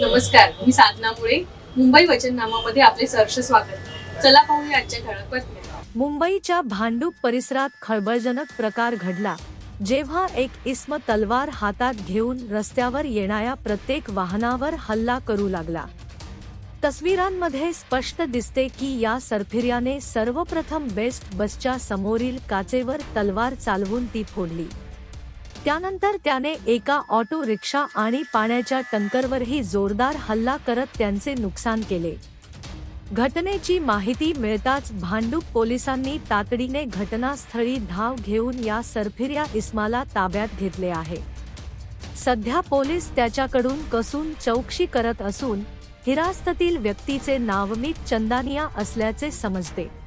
नमस्कार मी साधना मुळे. मुंबई वचननामामध्ये आपले सहर्ष स्वागत. चला पाहूया आजच्या ठळक बातम्या. मुंबईच्या भांडूप परिसरात खळबळजनक प्रकार घडला. जेव्हा एक इस्म तलवार हातात घेऊन रस्त्यावर येणाऱ्या प्रत्येक वाहनावर हल्ला करू लागला. तस्वीरांमध्ये स्पष्ट दिसते की या सरफिर्याने सर्वप्रथम बेस्ट बसच्या समोरील काचेवर तलवार चालवून ती फोडली. त्यानंतर त्याने एका ऑटो रिक्षा आणि पाण्याच्या टंकरवरही जोरदार हल्ला करत त्यांचे नुकसान केले. घटनेची माहिती मिळताच भांडूप पोलिसांनी तातडीने घटनास्थळी धाव घेऊन या सरफिर्या इस्माला ताब्यात घेतले आहे. सध्या पोलीस त्याच्याकडून कसून चौकशी करत असून हिरासतील व्यक्तीचे नाव मीत चंदानिया असल्याचे समजते.